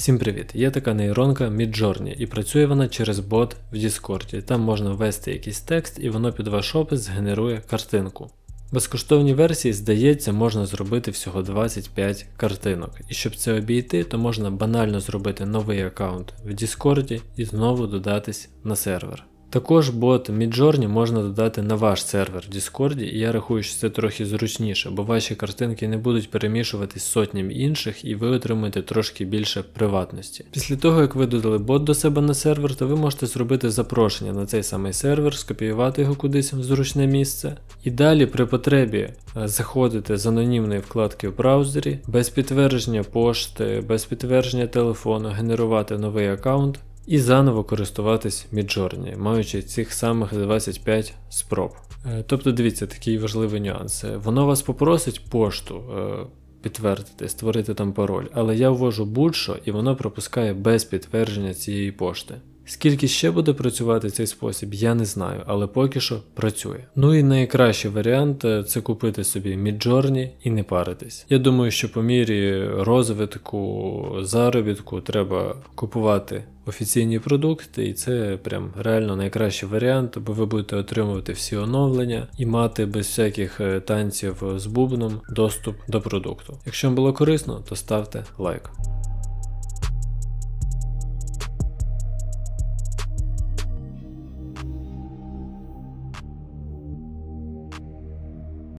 Всім привіт! Є така нейронка Midjourney і працює вона через бот в Discord. Там можна ввести якийсь текст і воно під ваш опис згенерує картинку. В безкоштовній версії, здається, можна зробити всього 25 картинок. І щоб це обійти, то можна банально зробити новий аккаунт в Discord і знову додатись на сервер. Також бот Midjourney можна додати на ваш сервер в Discord, і я рахую, що це трохи зручніше, бо ваші картинки не будуть перемішуватись з сотнями інших, і ви отримаєте трошки більше приватності. Після того, як ви додали бот до себе на сервер, то ви можете зробити запрошення на цей самий сервер, скопіювати його кудись в зручне місце. І далі при потребі е, заходити з анонімної вкладки в браузері, без підтвердження пошти, без підтвердження телефону, генерувати новий аккаунт і заново користуватись Midjourney, маючи цих самих 25 спроб. Е, Тобто, дивіться, такий важливий нюанс. Е, Воно вас попросить пошту е, підтвердити, створити там пароль, але я ввожу будь-що і воно пропускає без підтвердження цієї пошти. Скільки ще буде працювати цей спосіб, я не знаю, але поки що працює. Ну і найкращий варіант е, це купити собі Midjourney і не паритись. Я думаю, що по мірі розвитку, заробітку треба купувати офіційні продукти, і це прям реально найкращий варіант, бо ви будете отримувати всі оновлення і мати без всяких е, танців з бубном доступ до продукту. Якщо вам було корисно, то ставте лайк.